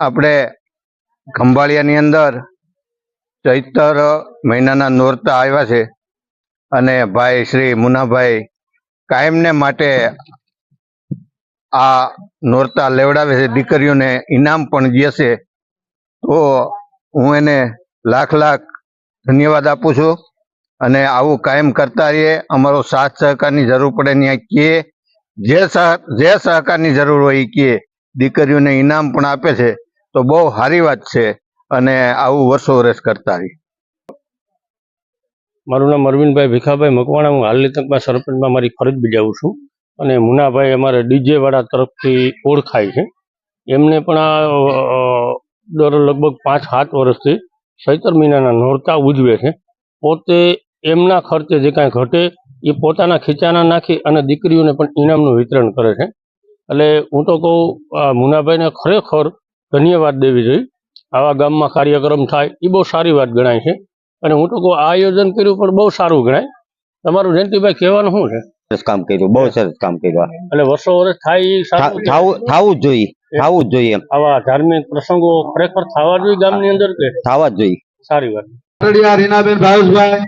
આપણે ખંભાળિયાની અંદર ચૈતર મહિનાના નોરતા આવ્યા છે અને ભાઈ શ્રી મુનાભાઈ કાયમને માટે આ નોરતા લેવડાવે છે. દીકરીઓને ઇનામ પણ છે. તો હું એને લાખ લાખ ધન્યવાદ આપું છું અને આવું કાયમ કરતા રહીએ. અમારો સાથ સહકારની જરૂર પડે ત્યાં કે જે સહ, જે સહકારની જરૂર હોય એ કે. દીકરીઓને ઇનામ પણ આપે છે. તો બહુ સારી વાત છે અને આવું વર્ષો વર્ષ કરતા રહી. મારું નામ અરવિંદભાઈ ભીખાભાઈ મકવાણા. હું હાલની તકમાં સરપંચમાં મારી ફરજ બજાવું છું અને મુનાભાઈ અમારે ડીજે વાળા તરફથી ઓળખાય છે. એમને પણ આ દર લગભગ પાંચ સાત વર્ષથી સૈતર મહિનાના નોરતા ઉજવે છે. પોતે એમના ખર્ચે જે કાંઈ ઘટે એ પોતાના ખીચાના નાખી અને દીકરીઓને પણ ઇનામનું વિતરણ કરે છે. એટલે હું તો કહું મુનાભાઈને ખરેખર ધન્યવાદ દેવી જોઈએ આવા ગામમાં કાર્યક્રમ થાય એ બહુ સારી વાત ગણાય છે. અને હું તો કહું આ આયોજન કર્યું પણ બહુ સારું ગણાય. તમારું જયંતિભાઈ કહેવાનું શું છે? સરસ કામ કર્યું બહુ સરસ કામ કર્યું અને વર્ષો વર્ષ થાય. થાવું જોઈએ થવું જ જોઈએ આવા ધાર્મિક પ્રસંગો ખરેખર થવા જોઈએ ગામની અંદર કે? થાવા જ જોઈએ. સારી વાત. રીનાબેન ભાવેશભાઈ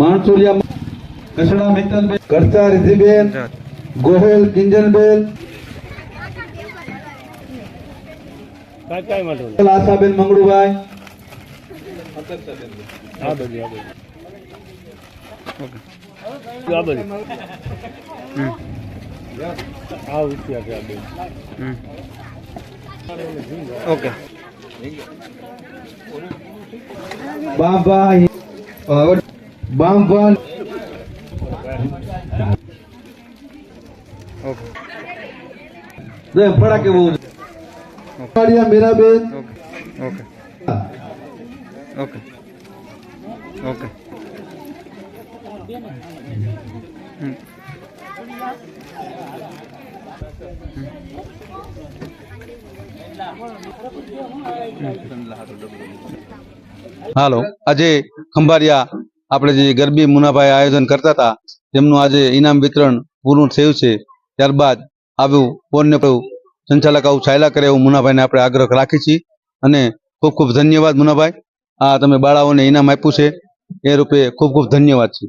માણસુરિયા કસડા મિત્તલબેન કરતા રિધિબેન ગોહેલ કિંજનબેન કાંઈ વાંધો નહીં. આશાબેન મંગળુભાઈ. આ બાજુ આ બાજુ. આ જો ફડા કેવું કાકડિયા મીરાબેન. હાલો. આજે ખંભારિયા આપણે જે ગરબી મુનાભાઈ આયોજન કરતા હતા તેમનું આજે ઇનામ વિતરણ પૂરું થયું છે. ત્યારબાદ આવ્યું પુણ્ય સંચાલક આવું ચાલ્યા કરે એવું મુનાભાઈને આપણે આગ્રહ રાખી છીએ. અને ખૂબ ખૂબ ધન્યવાદ મુનાભાઈ. આ તમે બાળાઓને ઇનામ આપ્યું છે. એ રૂપે ખૂબ ખૂબ ધન્યવાદ છે.